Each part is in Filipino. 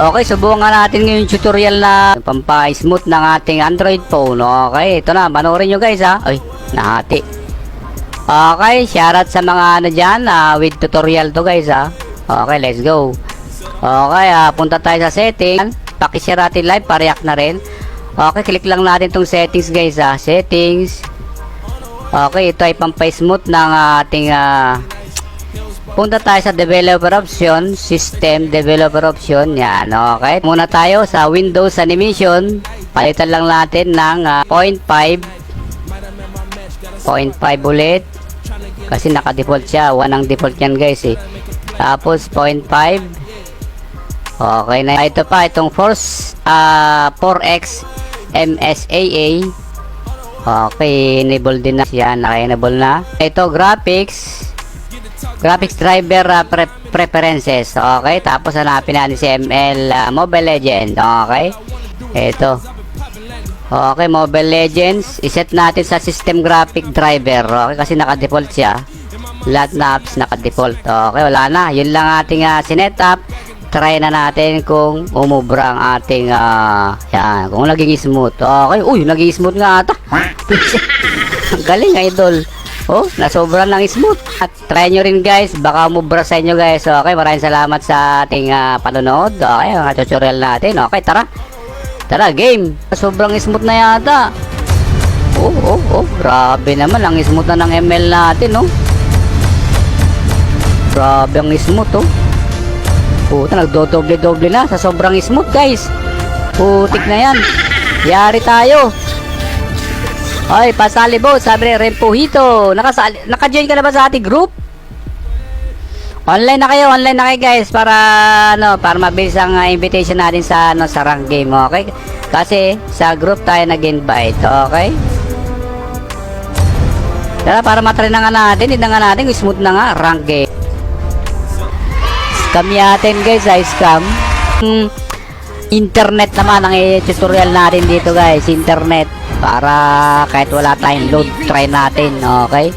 Okay, subukan natin ngayon tutorial na pampa-smooth ng ating Android phone. Okay, ito na, panoorin nyo guys ha. Ay, nahati. Okay, shoutout sa mga ano dyan, ah, with tutorial to guys ha. Okay, let's go. Okay, ah, punta tayo sa setting. Pakishare natin live, pareak na rin. Okay, click lang natin tong settings guys ha. Settings. Okay, ito ay pampa-smooth ng ating ah, Punta tayo sa developer option, system developer option, yan, okay. Muna tayo sa Windows Animation, palitan lang natin ng ah, 0.5, 0.5 ulit, kasi naka-default siya, 1 ang default yan guys eh. Tapos 0.5, okay na, ito pa, itong force, ah 4x MSAA, okay, enable din na siya, naka-enable na. Ito, graphics, graphics driver uh, pre- preferences. Okay tapos hanapin natin si ML uh, Mobile Legend. Okay ito okay Mobile Legends. Iset natin sa system graphic driver. Okay kasi naka-default siya. Lahat na apps naka-default. Okay wala na. Yun lang ating uh, sinetup. Try na natin kung umubra ang ating uh, yan kung naging smooth. Okay uy naging smooth nga ata. Galing idol Oh, nasobra ng smooth. At try nyo rin guys, baka umubra sa inyo guys. Okay, maraming salamat sa ating uh, panonood. Okay, ang tutorial natin. Okay, tara. Tara, game. Sobrang smooth na yata. Oh, oh, oh. Grabe naman. Ang smooth na ng ML natin, no? Grabe ang smooth, oh. Puta, nagdodoble-doble na sa sobrang smooth, guys. Putik na yan. Yari tayo. Hoy, pasali bo, sabi ni Rempuhito. Nakasali, naka-join ka na ba sa ating group? Online na kayo, online na kayo guys para ano, para mabilis ang uh, invitation natin sa ano sa rank game, okay? Kasi sa group tayo nag-invite, okay? Tara, para matry na nga natin, hindi na nga natin, smooth na nga, rank game. Scam yatin guys, ay scam. Hmm, internet naman ang i-tutorial natin dito guys, internet para kahit wala tayong load try natin okay?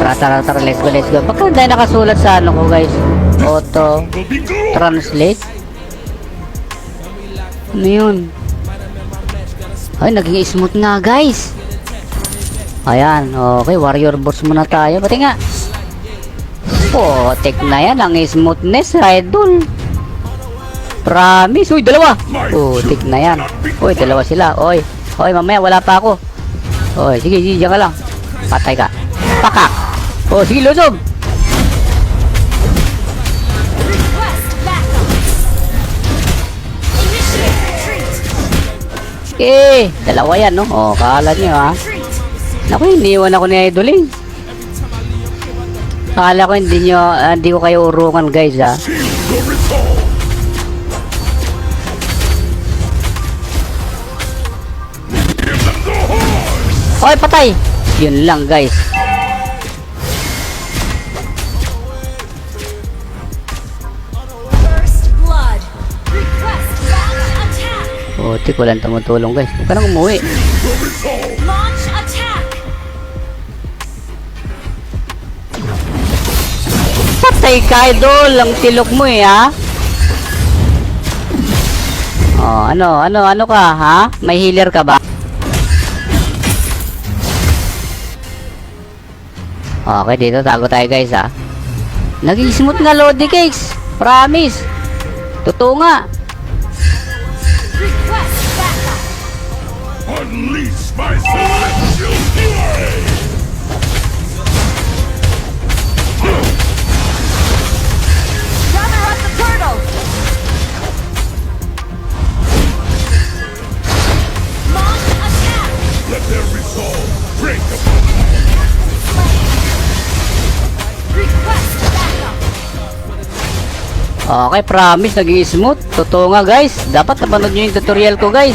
Tara tara tara let's go let's go. Bakit tayo nakasulat sa ano ko guys? Auto translate? Ano yun? Ay naging smooth nga guys. Ayan okay warrior boss muna tayo. Pati nga. Potek na yan ang smoothness idol Promise. Uy, dalawa. Putik na yan. Uy, dalawa sila. Uy. Uy, mamaya wala pa ako. Uy, sige, sige, diyan ka lang. Patay ka. Pakak. Oh, sige, lusog. Eh, dalawa yan, no? Oh, kala nyo, ha? Naku, iniwan ako ni Idoling. Akala ko hindi nyo, ah, hindi ko kayo urungan, guys, ha? Oy, patay! Yun lang, guys. Attack! Putik, walang tumutulong, guys. Huwag ka nang umuwi. Patay ka, idol! Ang tilok mo, eh, ha? Oh, ano, ano, ano ka, ha? May healer ka ba? Okay, dito tago tayo guys ha. Naging smooth nga Lodi Cakes. Promise. Totoo nga. Unleash my celestial Okay, promise. Naging smooth. Totoo nga guys. Dapat napanood nyo yung tutorial ko guys.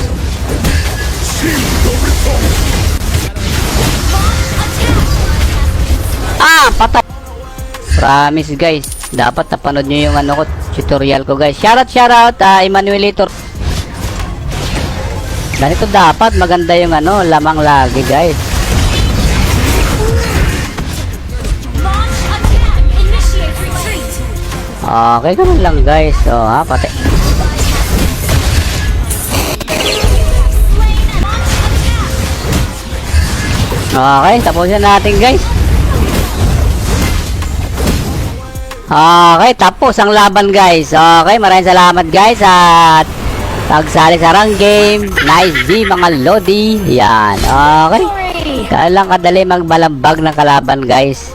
Ah, patay. Promise guys. Dapat napanood nyo yung ano ko, tutorial ko guys. Shoutout, shoutout, ah, Emmanuelator. Ganito dapat maganda yung ano, lamang lagi guys. Okay, ganun lang guys. So, ha, pati. Okay, tapusin natin guys. Okay, tapos ang laban guys. Okay, maraming salamat guys at pagsali sa rang game. Nice G mga Lodi. Yan, okay. Victory! Kaya lang kadali magbalambag ng kalaban guys.